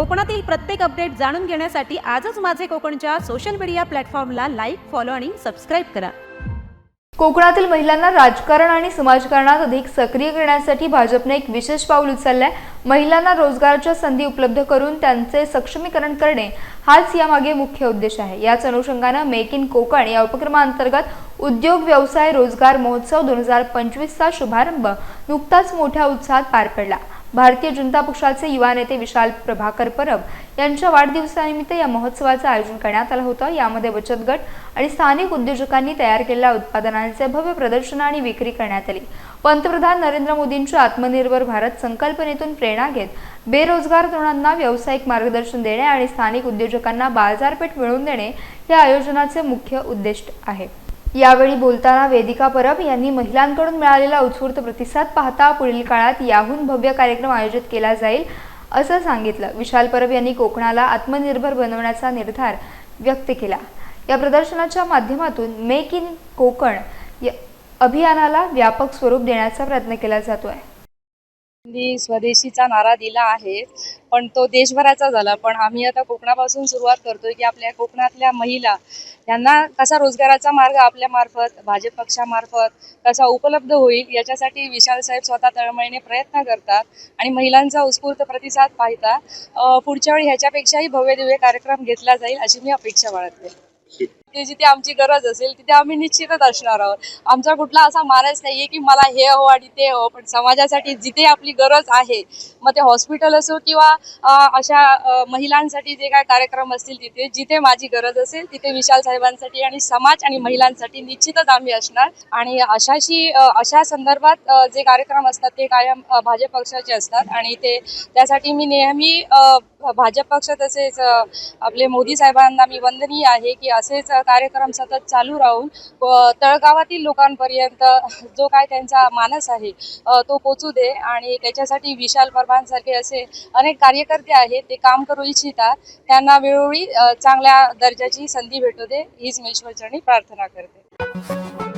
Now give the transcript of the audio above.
कोकणातील प्रत्येक अपडेट जाणून घेण्यासाठी आजच माझे कोकणच्या सोशल मीडिया प्लॅटफॉर्मला लाईक फॉलो आणि सबस्क्राईब करा. कोकणातील महिलांना राजकारण आणि समाजकारणात अधिक सक्रिय करण्यासाठी भाजपने एक विशेष पाऊल उचललं आहे महिलांना रोजगाराच्या संधी उपलब्ध करून त्यांचे सक्षमीकरण करणे हाच यामागे मुख्य उद्देश आहे. याच अनुषंगानं मेक इन कोकण या उपक्रमाअंतर्गत उद्योग व्यवसाय रोजगार महोत्सव दोन हजार पंचवीसचा शुभारंभ नुकताच मोठ्या उत्साहात पार पडला. भारतीय जनता पक्षाचे युवा नेते विशाल प्रभाकर परब यांच्या वाढदिवसानिमित्त या महोत्सवाचं आयोजन करण्यात आलं होतं. यामध्ये बचत गट आणि स्थानिक उद्योजकांनी तयार केलेल्या उत्पादनांचे भव्य प्रदर्शन आणि विक्री करण्यात आली. पंतप्रधान नरेंद्र मोदींच्या आत्मनिर्भर भारत संकल्पनेतून प्रेरणा घेत बेरोजगार तरुणांना व्यावसायिक मार्गदर्शन देणे आणि स्थानिक उद्योजकांना बाजारपेठ मिळवून देणे या आयोजनाचे मुख्य उद्दिष्ट आहे. यावेळी बोलताना वेदिका परब यांनी महिलांकडून मिळालेला उत्स्फूर्त प्रतिसाद पाहता पुढील काळात याहून भव्य कार्यक्रम आयोजित केला जाईल असं सांगितलं. विशाल परब यांनी कोकणाला आत्मनिर्भर बनवण्याचा निर्धार व्यक्त केला. या प्रदर्शनाच्या माध्यमातून मेक इन कोकण या अभियानाला व्यापक स्वरूप देण्याचा प्रयत्न केला जातो आहे स्वदेशीचा नारा दिला आहे पण तो देशभराचा झाला. पण आम्ही आता कोकणापासून सुरुवात करतोय की आपल्या कोकणातल्या महिला यांना कसा रोजगाराचा मार्ग आपल्या मार्फत भाजप पक्षामार्फत कसा उपलब्ध होईल याच्यासाठी विशाल साहेब स्वतः तळमळीने प्रयत्न करतात आणि महिलांचा उत्स्फूर्त प्रतिसाद पाहता पुढच्या वेळी ह्याच्यापेक्षाही भव्य दिव्य कार्यक्रम घेतला जाईल अशी मी अपेक्षा बाळगते. जिथे जिथे आमची गरज असेल तिथे आम्ही निश्चितच असणार आहोत. आमचा कुठला असा मानस नाहीये की मला हे हवं आणि ते हवं पण समाजासाठी जिथे आपली गरज आहे मग ते हॉस्पिटल असो किंवा अशा महिलांसाठी जे काय कार्यक्रम असतील तिथे जिथे माझी गरज असेल तिथे विशाल साहेबांसाठी आणि समाज आणि महिलांसाठी निश्चितच आम्ही असणार. आणि अशाशी अशा संदर्भात जे कार्यक्रम असतात ते कायम भाजप पक्षाचे असतात. आणि ते त्यासाठी मी नेहमी भाजप पक्ष तसेच आपले मोदी साहेबांना मी वंदनीय आहे की असेच कार्यक्रम सतत चालू राहून तळगावातील लोकांपर्यंत जो काय त्यांचा मानस आहे तो पोचू दे आणि त्याच्यासाठी विशाल परमांसारखे असे अनेक कार्यकर्ते आहेत ते काम करू इच्छितात. त्यांना वेळोवेळी चांगल्या दर्जाची संधी भेटू दे. हीच मी प्रार्थना करते.